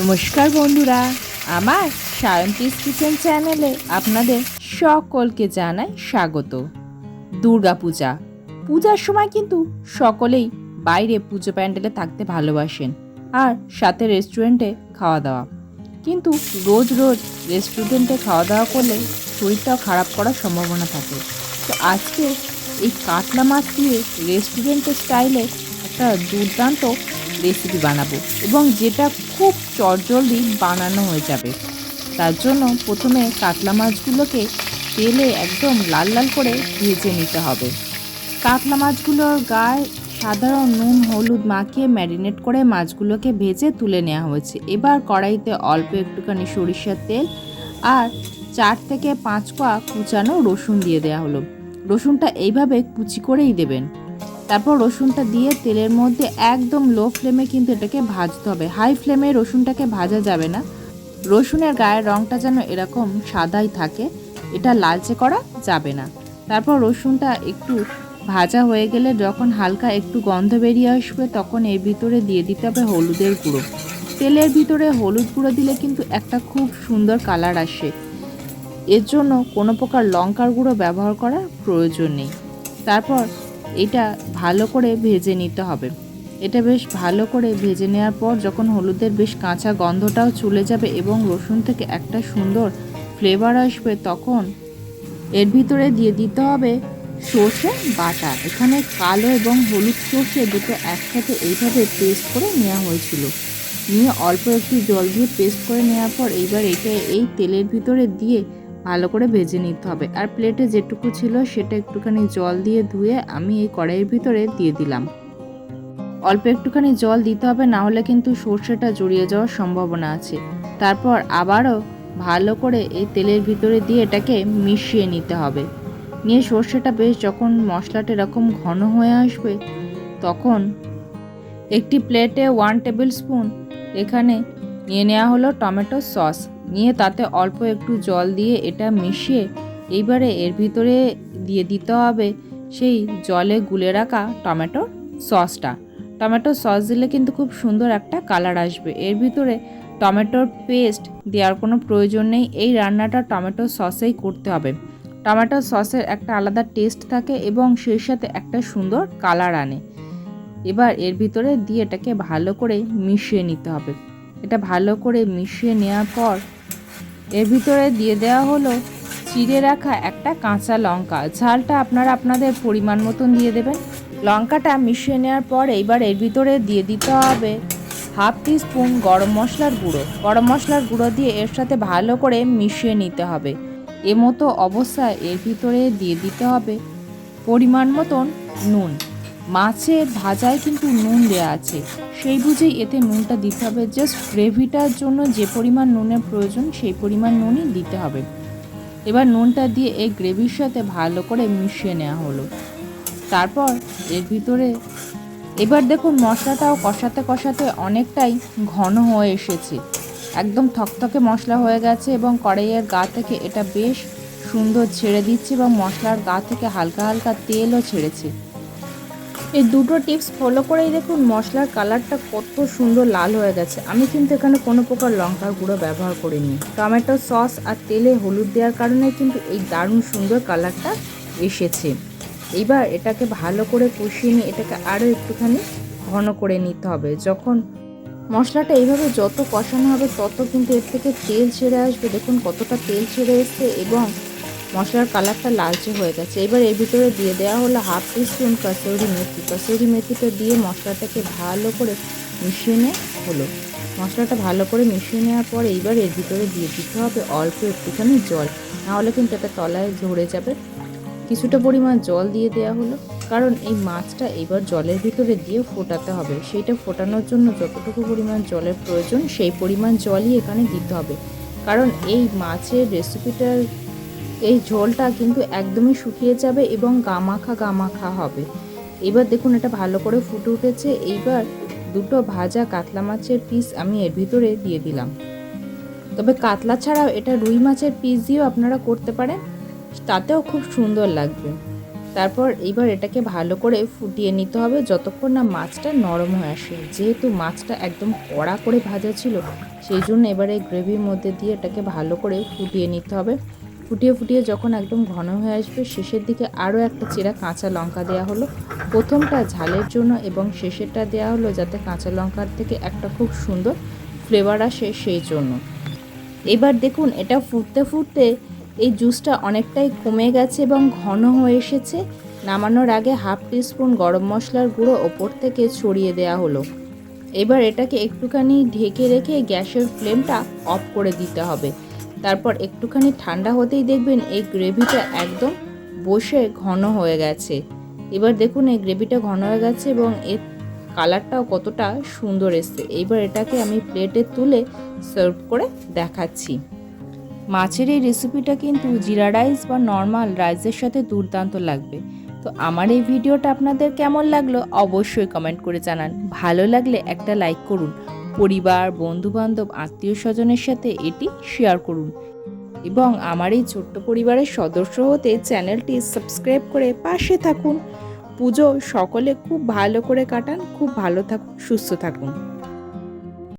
নমস্কার বন্ধুরা, আমার সায়ন্তিস কিচেন চ্যানেলে আপনাদের সকলকে জানাই স্বাগত। দুর্গাপূজা, পূজার সময় কিন্তু সকলেই বাইরে পুজো প্যান্ডেলে থাকতে ভালোবাসেন আর সাথে রেস্টুরেন্টে খাওয়া দাওয়া কিন্তু রোজ রোজ রেস্টুরেন্টে খাওয়া দাওয়া করলে শরীরটাও খারাপ করার সম্ভাবনা থাকে। তো আজকে এই কাতলা মাছ দিয়ে রেস্টুরেন্টের স্টাইলে একটা দুর্দান্ত রেসিপি বানাবো এবং যেটা খুব চটজলদি বানানো হয়ে যাবে। তার জন্য প্রথমে কাতলা মাছগুলোকে তেলে একদম লাল লাল করে ভেজে নিতে হবে। কাতলা মাছগুলোর গায়ে সাধারণ নুন হলুদ মাখিয়ে ম্যারিনেট করে মাছগুলোকে ভেজে তুলে নেওয়া হয়েছে। এবার কড়াইতে অল্প একটুখানি সরিষার তেল আর চার থেকে পাঁচ কোয়া কুচানো রসুন দিয়ে দেওয়া হলো। রসুনটা এইভাবে কুচি করেই দেবেন। তারপর রসুনটা দিয়ে তেলের মধ্যে একদম লো ফ্লেমে কিন্তু এটাকে ভাজতে হবে। হাই ফ্লেমে রসুনটাকে ভাজা যাবে না। রসুনের গায়ের রঙটা যেন এরকম সাদাই থাকে, এটা লালচে করা যাবে না। তারপর রসুনটা একটু ভাজা হয়ে গেলে যখন হালকা একটু গন্ধ বেরিয়ে আসবে, তখন এর ভিতরে দিয়ে দিতে হবে হলুদের গুঁড়ো। তেলের ভিতরে হলুদ গুঁড়ো দিলে কিন্তু একটা খুব সুন্দর কালার আসে। এর জন্য কোনো প্রকার লঙ্কার গুঁড়ো ব্যবহার করার প্রয়োজন নেই। তারপর এটা ভালো করে ভেজে নিতে হবে। এটা বেশ ভালো করে ভেজে নেওয়ার পর যখন হলুদের বেশ কাঁচা গন্ধটাও চলে যাবে এবং রসুন থেকে একটা সুন্দর ফ্লেভার আসবে, তখন এর ভিতরে দিয়ে দিতে হবে সর্ষে বাটা। এখানে কালো এবং হলুদ সর্ষে দুটো একসাথে এইভাবে পেস্ট করে নেওয়া হয়েছিল। নিয়ে অল্প একটু জল দিয়ে পেস্ট করে নেওয়ার পর এইবার এটা এই তেলের ভিতরে দিয়ে ভালো করে ভেজে নিতে হবে। আর প্লেটে যেটুকু ছিল সেটা একটুখানি জল দিয়ে ধুয়ে আমি এই কড়াইয়ের ভিতরে দিয়ে দিলাম। অল্প একটুখানি জল দিতে হবে, না হলে কিন্তু সর্ষেটা জড়িয়ে যাওয়ার সম্ভাবনা আছে। তারপর আবারও ভালো করে এই তেলের ভিতরে দিয়ে এটাকে মিশিয়ে নিতে হবে। নিয়ে সর্ষেটা বেশ যখন মশলাটা এরকম ঘন হয়ে আসবে, তখন একটি প্লেটে ওয়ান টেবিল স্পুন এখানে নিয়ে নেওয়া হলো টমেটো সস। নিয়ে তাতে অল্প একটু জল দিয়ে এটা মিশিয়ে এইবারে এর ভিতরে দিয়ে দিতে হবে সেই জলে গুলে রাখা টমেটোর সসটা। টমেটো সস দিলে কিন্তু খুব সুন্দর একটা কালার আসবে। এর ভিতরে টমেটোর পেস্ট দেওয়ার কোনো প্রয়োজন নেই। এই রান্নাটা টমেটো সসেই করতে হবে। টমেটো সসের একটা আলাদা টেস্ট থাকে এবং সেই সাথে একটা সুন্দর কালার আনে। এবার এর ভিতরে দিয়ে এটাকে ভালো করে মিশিয়ে নিতে হবে। এটা ভালো করে মিশিয়ে নেওয়ার পর এর ভিতরে দিয়ে দেওয়া হলো চিড়ে রাখা একটা কাঁচা লঙ্কা। ঝালটা আপনারা আপনাদের পরিমাণ মতন দিয়ে দেবেন। লঙ্কাটা মিশিয়ে নেওয়ার পর এইবার এর ভিতরে দিয়ে দিতে হবে হাফ টি স্পুন গরম মশলার গুঁড়ো। গরম মশলার গুঁড়ো দিয়ে এর সাথে ভালো করে মিশিয়ে নিতে হবে। এমতো অবস্থায় এর ভিতরে দিয়ে দিতে হবে পরিমাণ মতন নুন। মাছের ভাজায় কিন্তু নুন দেওয়া আছে। সেই বুঝেই এতে নুনটা দিতে হবে। জাস্ট গ্রেভিটার জন্য যে পরিমাণ নুনের প্রয়োজন, সেই পরিমাণ নুনই দিতে হবে। এবার নুনটা দিয়ে এই গ্রেভির সাথে ভালো করে মিশিয়ে নেওয়া হলো। তারপর এর ভিতরে এবার দেখুন মশলাটাও কষাতে কষাতে অনেকটাই ঘন হয়ে এসেছে। একদম থকথকে মশলা হয়ে গেছে এবং কড়াইয়ের গা থেকে এটা বেশ সুন্দর ছেড়ে দিচ্ছে এবং মশলার গা থেকে হালকা হালকা তেলও ছেড়েছে। এই দুটো টিপস ফলো করেই দেখুন মশলার কালারটা কত সুন্দর লাল হয়ে গেছে। আমি কিন্তু এখানে কোনো প্রকার লঙ্কার গুঁড়ো ব্যবহার করিনি। টমেটো সস আর তেলে হলুদ দেওয়ার কারণে কিন্তু এই দারুণ সুন্দর কালারটা এসেছে। এইবার এটাকে ভালো করে কষিয়ে নিয়ে এটাকে আরও একটুখানি ঘন করে নিতে হবে। যখন মশলাটা এইভাবে যত কষানো হবে তত কিন্তু এর থেকে তেল ছেড়ে আসবে। দেখুন কতটা তেল ছেড়ে এসছে এবং মশলার কালারটা লালচে হয়ে গেছে। এবার এর ভিতরে দিয়ে দেওয়া হলো হাফ টিস্পুন কাসুরি মেথি। কাসুরি মেথিটা দিয়ে মশলাটাকে ভালো করে মিশিয়ে নেওয়া হলো। মশলাটা ভালো করে মিশিয়ে নেওয়ার পর এইবার এর ভিতরে দিয়ে দিতে হবে অল্প একটুখানি জল। নাহলে কিন্তু এটা তলায় ঝরে যাবে। কিছুটা পরিমাণ জল দিয়ে দেওয়া হলো। কারণ এই মাছটা এবার জলের ভিতরে দিয়ে ফোটাতে হবে। সেইটা ফোটানোর জন্য যতটুকু পরিমাণ জলের প্রয়োজন, সেই পরিমাণ জলই এখানে দিতে হবে। কারণ এই মাছের রেসিপিটার এই ঝোলটা কিন্তু একদমই শুকিয়ে যাবে এবং গামাখা গামাখা হবে। এবার দেখুন এটা ভালো করে ফুটে উঠেছে। এইবার দুটো ভাজা কাতলা মাছের পিস আমি এর ভিতরে দিয়ে দিলাম। তবে কাতলা ছাড়াও এটা রুই মাছের পিস দিয়েও আপনারা করতে পারেন। তাতেও খুব সুন্দর লাগবে। তারপর এইবার এটাকে ভালো করে ফুটিয়ে নিতে হবে যতক্ষণ না মাছটা নরম হয়ে আসে। যেহেতু মাছটা একদম কড়া করে ভাজা ছিল, সেই জন্য এবারে গ্রেভির মধ্যে দিয়ে এটাকে ভালো করে ফুটিয়ে নিতে হবে। ফুটিয়ে ফুটিয়ে যখন একদম ঘন হয়ে আসবে, শেষের দিকে আরও একটা চেরা কাঁচা লঙ্কা দেওয়া হলো। প্রথমটা ঝালের জন্য এবং শেষেরটা দেওয়া হলো যাতে কাঁচা লঙ্কার থেকে একটা খুব সুন্দর ফ্লেভার আসে সেই জন্য। এবার দেখুন, এটা ফুটতে ফুটতে এই জুসটা অনেকটাই কমে গেছে এবং ঘন হয়ে এসেছে। নামানোর আগে হাফ টিস্পুন গরম মশলার গুঁড়ো ওপর থেকে ছড়িয়ে দেওয়া হলো। এবার এটাকে একটুখানি ঢেকে রেখে গ্যাসের ফ্লেমটা অফ করে দিতে হবে। তারপর একটুখানি ঠান্ডা হতেই দেখবেন এই গ্রেভিটা একদম বসে ঘন হয়ে গেছে। এবার দেখুন এই গ্রেভিটা ঘন হয়ে গেছে এবং এর কালারটাও কতটা সুন্দর এসছে। এইবার এটাকে আমি প্লেটে তুলে সার্ভ করে দেখাচ্ছি। মাছের এই রেসিপিটা কিন্তু জিরা রাইস বা নর্মাল রাইসের সাথে দুর্দান্ত লাগবে। তো আমার এই ভিডিওটা আপনাদের কেমন লাগল অবশ্যই কমেন্ট করে জানান। ভালো লাগলে একটা লাইক করুন। পরিবার, বন্ধুবান্ধব আত্মীয় স্বজনের সাথে এটি শেয়ার করুন। এবং আমার এই ছোট্ট পরিবারের সদস্য হতে চ্যানেলটি সাবস্ক্রাইব করে পাশে থাকুন। পুজো সকলে খুব ভালো করে কাটান, খুব ভালো থাকুন, সুস্থ থাকুন।